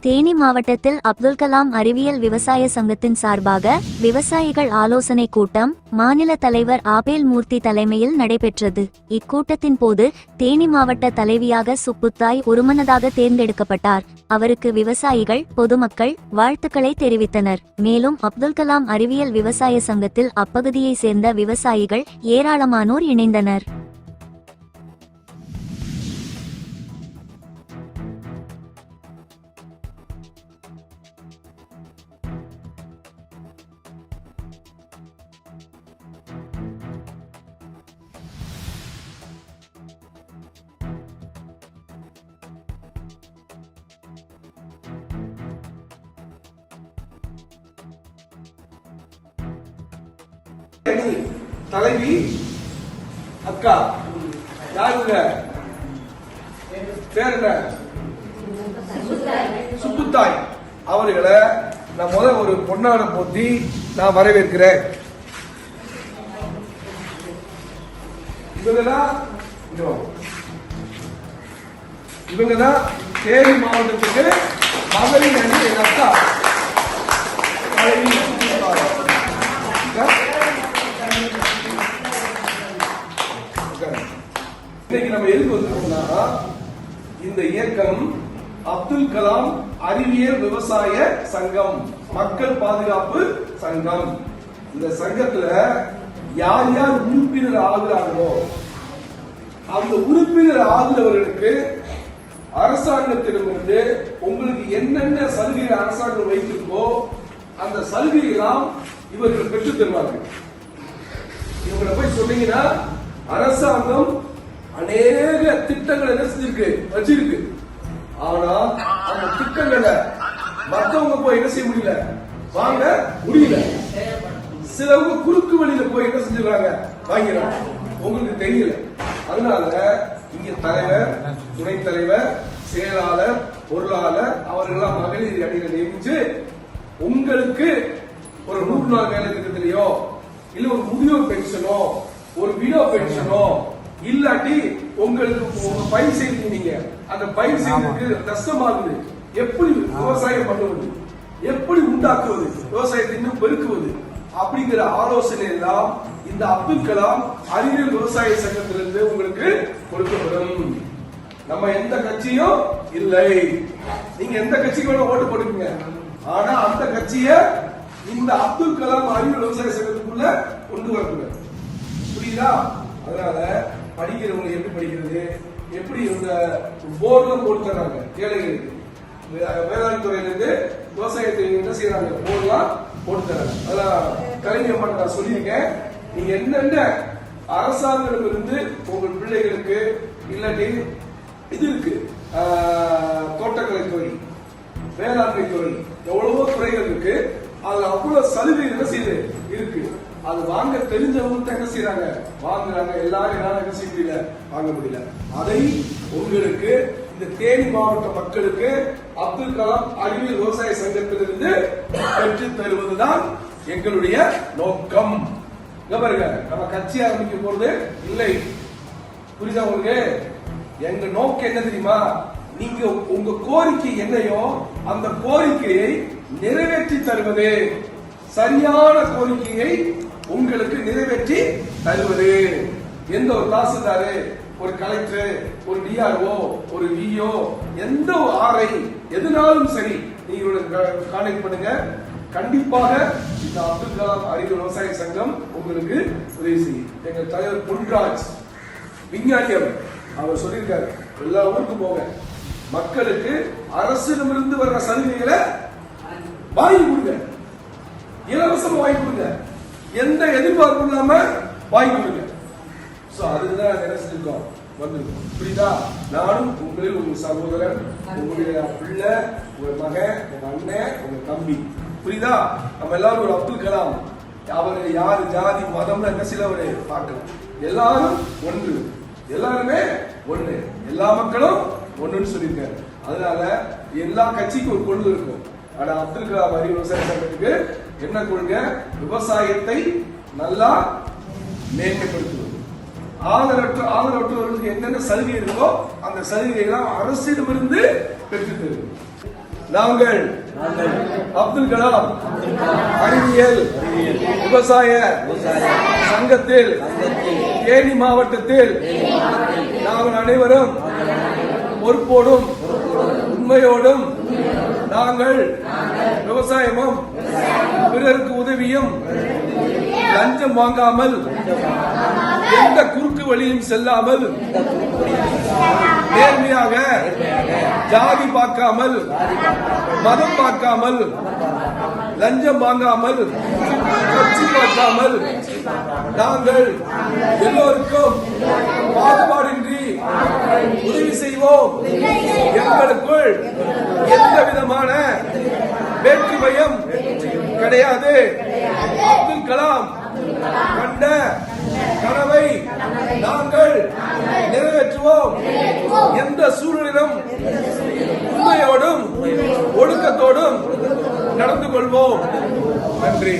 தேனி மாவட்டத்தில் அப்துல் கலாம் அறிவியல் விவசாய சங்கத்தின் சார்பாக விவசாயிகள் ஆலோசனை கூட்டம் மாநில தலைவர் ஆபேல் மூர்த்தி தலைமையில் நடைபெற்றது. இக்கூட்டத்தின் போது தேனி மாவட்ட தலைவியாக சுப்புத்தாய் ஒருமனதாக தேர்ந்தெடுக்கப்பட்டார். அவருக்கு விவசாயிகள் பொதுமக்கள் வாழ்த்துக்களை தெரிவித்தனர். மேலும் அப்துல் கலாம் அறிவியல் விவசாய சங்கத்தில் அப்பகுதியை சேர்ந்த விவசாயிகள் ஏராளமானோர் இணைந்தனர். தலைவி அக்கா யாருங்க பேர் என்ன? சுப்புத்தாய். அவர்களை நான் முதல் ஒரு பொன்னாட போத்தி நான் வரவேற்கிறேன். இவங்கதான் இவங்க தான் தேனி மாவட்டத்துக்கு மகளிர் அணி எங்க அக்கா. இன்னைக்கு நம்ம எதுக்கு வந்திருக்கோம்னா இந்த இயக்கம் அப்துல் கலாம் அறிவியல் விவசாய சங்கம் மக்கள் பாதுகாப்பு சங்கம். இந்த சங்கத்துல யார் யார் உறுப்பினர் ஆகுறாங்களோ அந்த உறுப்பினர் ஆகுறவர்களுக்கு அரசாங்கத்திடமிருந்து உங்களுக்கு என்னென்ன சலுகை அரசாங்கம் வைத்திருக்கோ அந்த சலுகையெல்லாம் இவர்கள் பெற்றுத் தருவார்கள். இவங்களை போய் சொன்னீங்கன்னா அரசாங்கம் அநேக திட்டங்களை என்ன செஞ்சிருக்கு? வச்சிருக்கு. ஆனா அந்த திட்டங்களை மத்தவங்க போய் என்ன செய்ய முடியல? வாங்க முடியல. சிலவங்க குறுக்கு வழியில போய் என்ன செஞ்சிடறாங்க? வாங்கிறாங்க உங்களுக்கு தெரியல. அதனால இங்க தலைவர் துணைத் தலைவர் செயலாளர் பொருளாளர் அவர்களெல்லாம் மகளிர் அணியில நியமிச்சு உங்களுக்கு ஒரு நூறு நாள் வேலை திட்டத்திலேயோ இல்ல ஒரு முதியோர் பென்ஷனோ ஒரு விடோ பென்ஷனோ இல்லாட்டி உங்களுக்கு உங்க பயிர் செய்திருந்தீங்க அந்த பயிர் செய்ததுக்கு நஷ்டமாகுது. எப்படி விவசாயம் பண்ணுவது? எப்படி உண்டாக்குவது? விவசாயத்தை இன்னும் பெருக்குவது? அப்படிங்கிற ஆலோசனை எல்லாம் இந்த அப்துல் கலாம் அறிவியல் விவசாய சங்கத்திலிருந்து உங்களுக்கு கொடுக்கப்படும். நம்ம எந்த கட்சியும் இல்லை. நீங்க எந்த கட்சிக்கு வேணா ஓட்டு போட்டுக்கீங்க. ஆனா அந்த கட்சிய இந்த அப்துல் கலாம் அறிவியல் விவசாய சங்கத்துக்குள்ள கொண்டு வரக்கூடாது. புரியுதா? அதனால படிக்கிறவங்க எப்படி படிக்கிறது? எப்படி இந்த போர்ல போட்டு தர்றாங்க? ஏழைகளுக்கு வே- வேளாண் துறையிலிருந்து விவசாயத்தை என்ன செய்யறாங்க போர்லாம் போட்டு தர்றாங்க. அதெல்லாம் கலைஞர் மட்டும் நான் சொல்லியிருக்கேன். நீங்க என்னென்ன அரசாங்கத்திலிருந்து உங்கள் பிள்ளைகளுக்கு இல்லாட்டி இது இருக்கு ஆஹ், தோட்டக்கலை துறை வேளாண்மை துறை எவ்வளவோ துறைகள் இருக்கு. அதுல அவ்வளவு சலுகை என்ன செய்யுது இருக்கு. அது வாங்க தெரிஞ்சவங்க என்ன செய்யறாங்க வாங்குறாங்க. எல்லாரும் என்னால என்ன செய்ய முடியல? வாங்க முடியல. அதை உங்களுக்கு இந்த தேனி மாவட்ட மக்களுக்கு அப்துல் கலாம் அறிவியல் விவசாய சங்கத்திலிருந்து பெற்று தருவதுதான் எங்களுடைய நோக்கம். பாருங்க. நம்ம கட்சி ஆரம்பிக்க போறது இல்லை. புரியுதா உங்களுக்கு? எங்க நோக்கம் என்ன தெரியுமா? நீங்க உங்க கோரிக்கை என்னையோ அந்த கோரிக்கையை நிறைவேற்றி தருவது. சரியான கோரிக்கையை உங்களுக்கு நிறைவேற்றி தருவது. எந்த ஒரு தாசில்தாரு ஒரு கலெக்டர் ஒரு டிஆர்ஓ ஒரு விஓ எந்த ஒரு ஆர்ஐ எதுனாலும் சரி நீங்க கான்டாக்ட் பண்ணுங்க. கண்டிப்பாக இந்த அப்துல் கலாம் அறிவு விவசாய சங்கம் உங்களுக்கு உதவி செய்யும். எங்கள் தலைவர் பொன்ராஜ் விஞ்ஞானி அவர் அவர் சொல்லியிருக்காரு எல்லா ஊருக்கும் போங்க. மக்களுக்கு அரசிடமிருந்து வர்ற சலுகைகளை வாங்கி கொடுங்க. இலவசமா வாங்கி கொடுங்க. எந்த எதிர்பார்ப்பும் இல்லாம வாங்கி கொடுங்க அதுதான் நாங்க என்ன செஞ்சிருக்கோம் வந்திருக்கோம். புரியுதா? நானும் உங்களில் உங்க சகோதரன் உங்களுடைய பிள்ளை உங்க மகன் உங்க அண்ணன் உங்க தம்பி. புரியுதா? நம்ம எல்லாரும் ஒரு அப்துல் கலாம். அவர் யாரு ஜாதி மதம் என்ன சில ஒரு எல்லாரும் ஒன்று. எல்லாருமே ஒண்ணு. எல்லா மக்களும் ஒண்ணுன்னு சொல்லியிருக்காரு. அதனால எல்லா கட்சிக்கும் ஒரு கொள்கை இருக்கும். ஆனா அப்துல் கலாம் அறிவு விவசாய சங்கத்துக்கு என்ன கொள்கை விவசாயத்தை நல்லா மேன்மைப்படுத்துவது. ஆதரவற்ற ஆதரவற்றவர்களுக்கு என்னென்ன சலுகை இருக்கோ அந்த சலுகைகளாம் அரசிடமிருந்து பெற்று தருவது நாங்கள் அப்துல் கலாம் அறிவியல் விவசாய சங்கத்தில் தேனி மாவட்டத்தில் நாங்கள் அனைவரும் பொறுப்போடும் உண்மையோடும் நாங்கள் விவசாயமும் பிறருக்கு உதவியும் லஞ்சம் வாங்காமல் எந்த குறுக்கு வழியும் செல்லாமல் நேர்மையாக ஜாதி பார்க்காமல் மதம் பார்க்காமல் லஞ்சம் வாங்காமல் கட்சி பார்க்காமல் நாங்கள் எல்லோருக்கும் பாகுபாடின்றி உதவி செய்வோம். எங்களுக்குள் எந்த விதமான வேற்றுமையும் கிடையாது. அப்துல் கலாம் கண்ட கனவை நாங்கள் நிறைவேற்றுவோம். எந்த சூழலிலும் உண்மையோடும் நடந்து கொள்வோம். நன்றி.